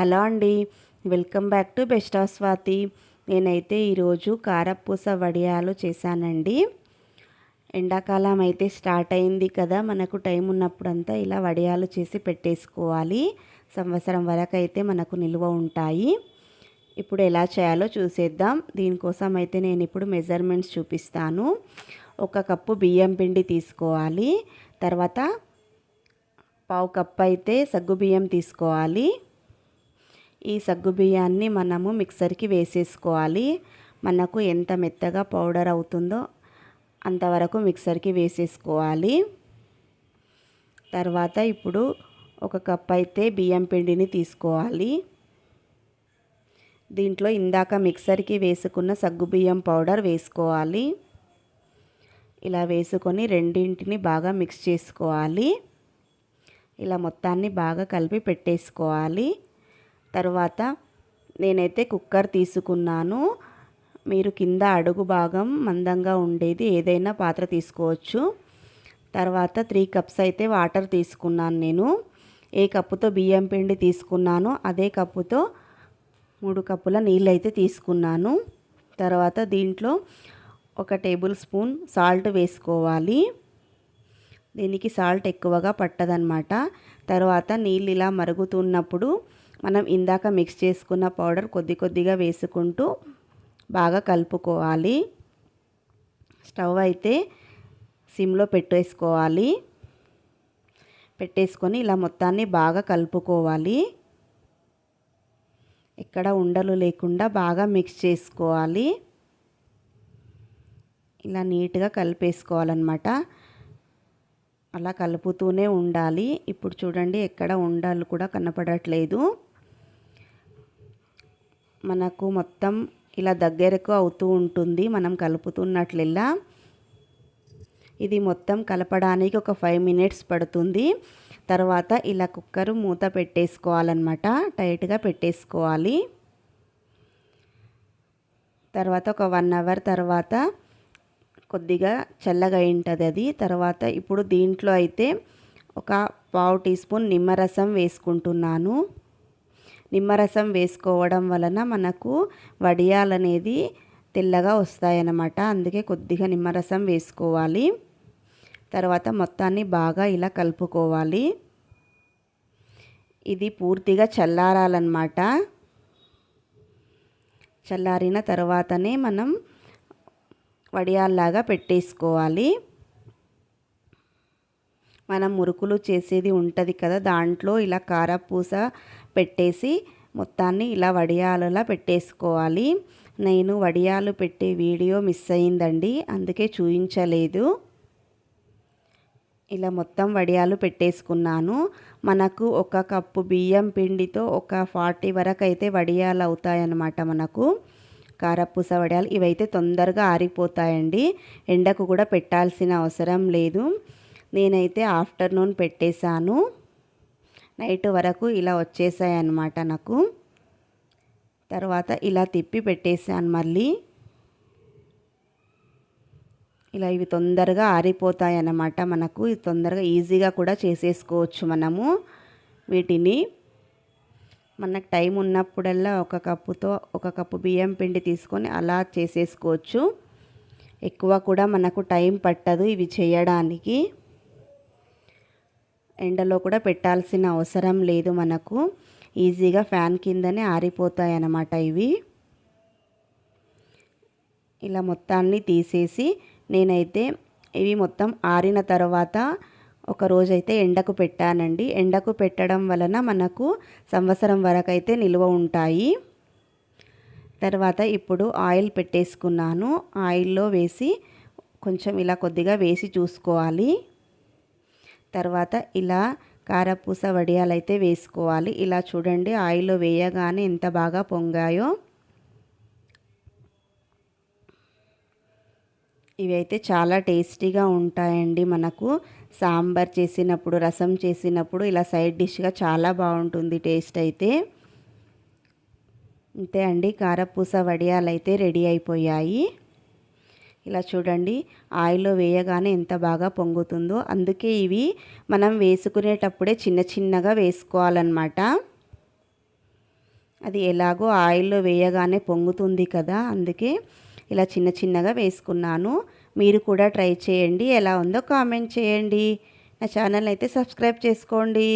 Hello అండి. Welcome back to best of Swathi. నేనైతే ఈరోజు కారపూస వడియాలు చేశానండి. ఎండాకాలం అయితే స్టార్ట్ అయింది కదా మనకు టైం ఉన్నప్పుడంతా ఇలా వడియాలు చేసి పెట్టేసుకోవాలి. సంవత్సరం వరకు అయితే మనకు నిల్వ ఉంటాయి. ఇప్పుడు ఎలా చేయాలో చూసేద్దాం. దీనికోసం అయితే నేను ఇప్పుడు మెజర్మెంట్స్ చూపిస్తాను. ఒక కప్పు బియ్యం పిండి తీసుకోవాలి. తర్వాత పావు కప్పు అయితే సగ్గు బియ్యం తీసుకోవాలి. ఈ సగ్గుబియ్యాన్ని మనము మిక్సర్కి వేసేసుకోవాలి. మనకు ఎంత మెత్తగా పౌడర్ అవుతుందో అంతవరకు మిక్సర్కి వేసేసుకోవాలి. తర్వాత ఇప్పుడు ఒక కప్ అయితే బియ్యం పిండిని తీసుకోవాలి. దీంట్లో ఇందాక మిక్సర్కి వేసుకున్న సగ్గుబియ్యం పౌడర్ వేసుకోవాలి. ఇలా వేసుకొని రెండింటిని బాగా మిక్స్ చేసుకోవాలి. ఇలా మొత్తాన్ని బాగా కలిపి పెట్టేసుకోవాలి. తర్వాత నేనైతే కుక్కర్ తీసుకున్నాను. మీరు కింద అడుగు భాగం మందంగా ఉండేది ఏదైనా పాత్ర తీసుకోవచ్చు. తర్వాత త్రీ కప్స్ అయితే వాటర్ తీసుకున్నాను నేను. ఏ కప్పుతో బియ్యం పిండి తీసుకున్నానో అదే కప్పుతో మూడు కప్పుల నీళ్ళు అయితే తీసుకున్నాను. తర్వాత దీంట్లో ఒక టేబుల్ స్పూన్ సాల్ట్ వేసుకోవాలి. దీనికి సాల్ట్ ఎక్కువగా పట్టదనమాట తర్వాత నీళ్ళు ఇలా మరుగుతున్నప్పుడు మనం ఇందాక మిక్స్ చేసుకున్న పౌడర్ కొద్ది కొద్దిగా వేసుకుంటూ బాగా కలుపుకోవాలి. స్టవ్ అయితే సిమ్లో పెట్టేసుకోవాలి. పెట్టేసుకొని ఇలా మొత్తాన్ని బాగా కలుపుకోవాలి. ఎక్కడ ఉండలు లేకుండా బాగా మిక్స్ చేసుకోవాలి. ఇలా నీట్గా కలిపేసుకోవాలన్నమాట. అలా కలుపుతూనే ఉండాలి. ఇప్పుడు చూడండి ఎక్కడ ఉండలు కూడా కనపడట్లేదు. మనకు మొత్తం ఇలా దగ్గరకు అవుతూ ఉంటుంది. మనం కలుపుతున్నట్లెల్లా ఇది మొత్తం కలపడానికి ఒక ఫైవ్ మినిట్స్ పడుతుంది. తర్వాత ఇలా కుక్కర్ మూత పెట్టేసుకోవాలన్నమాట. టైట్గా పెట్టేసుకోవాలి. తర్వాత ఒక వన్ అవర్ తర్వాత కొద్దిగా చల్లగా ఉంటుంది అది. తర్వాత ఇప్పుడు దీంట్లో అయితే ఒక పావు టీ స్పూన్ నిమ్మరసం వేసుకుంటున్నాను. నిమ్మరసం వేసుకోవడం వలన మనకు వడియాలనేది తెల్లగా వస్తాయన్నమాట. అందుకే కొద్దిగా నిమ్మరసం వేసుకోవాలి. తర్వాత మొత్తాన్ని బాగా ఇలా కలుపుకోవాలి. ఇది పూర్తిగా చల్లారాలన్నమాట. చల్లారిన తర్వాతనే మనం వడియాల్లాగా పెట్టేసుకోవాలి. మనం మురుకులు చేసేది ఉంటుంది కదా దాంట్లో ఇలా కారపూస పెట్టేసి మొత్తాన్ని ఇలా వడియాలలా పెట్టేసుకోవాలి. నేను వడియాలు పెట్టే వీడియో మిస్ అయిందండి అందుకే చూపించలేదు ఇలా మొత్తం వడియాలు పెట్టేసుకున్నాను. మనకు ఒక కప్పు బియ్యం పిండితో ఒక ఫార్టీ వరకు అయితే వడియాలు అవుతాయన్నమాట మనకు. కారపూస వడియాలు ఇవైతే తొందరగా ఆరిపోతాయండి ఎండకు కూడా పెట్టాల్సిన అవసరం లేదు. నేనైతే ఆఫ్టర్నూన్ పెట్టేశాను. నైట్ వరకు ఇలా వచ్చేసాయి అన్నమాట నాకు. తర్వాత ఇలా తిప్పి పెట్టేశాను మళ్ళీ. ఇలా ఇవి తొందరగా ఆరిపోతాయి అన్నమాట మనకు. ఇది తొందరగా ఈజీగా కూడా చేసేసుకోవచ్చు మనము వీటిని. మనకు టైం ఉన్నప్పుడల్లా ఒక కప్పుతో ఒక కప్పు బియ్యం పిండి తీసుకొని అలా చేసేసుకోవచ్చు. ఎక్కువ కూడా మనకు టైం పట్టదు ఇవి చేయడానికి. ఎండలో కూడా పెట్టాల్సిన అవసరం లేదు మనకు. ఈజీగా ఫ్యాన్ కిందనే ఆరిపోతాయి అన్నమాట ఇవి. ఇలా మొత్తాన్ని తీసేసి నేనైతే ఇవి మొత్తం ఆరిన తర్వాత ఒక రోజైతే ఎండకు పెట్టానండి. ఎండకు పెట్టడం వలన మనకు సంవత్సరం వరకు అయితే నిల్వ ఉంటాయి. తర్వాత ఇప్పుడు ఆయిల్ పెట్టేసుకున్నాను. ఆయిల్లో వేసి కొంచెం ఇలా కొద్దిగా వేసి చూసుకోవాలి. తర్వాత ఇలా కారపూస వడియాలు అయితే వేసుకోవాలి. ఇలా చూడండి ఆయిల్లో వేయగానే ఎంత బాగా పొంగాయో. ఇవి అయితే చాలా టేస్టీగా ఉంటాయండి మనకు. సాంబార్ చేసినప్పుడు రసం చేసినప్పుడు ఇలా సైడ్ డిష్గా చాలా బాగుంటుంది టేస్ట్ అయితే. అంతే అండి కారపూస వడియాలు అయితే రెడీ అయిపోయాయి. ఇలా చూడండి. ఆయిల్లో వేయగానే ఎంత బాగా పొంగుతుందో అందుకే ఇవి మనం వేసుకునేటప్పుడే చిన్న చిన్నగా వేసుకోవాలన్నమాట. అది ఎలాగో ఆయిల్లో వేయగానే పొంగుతుంది కదా అందుకే ఇలా చిన్న చిన్నగా వేసుకున్నాను. మీరు కూడా ట్రై చేయండి. ఎలా ఉందో కామెంట్ చేయండి. నా ఛానల్ అయితే సబ్స్క్రైబ్ చేసుకోండి.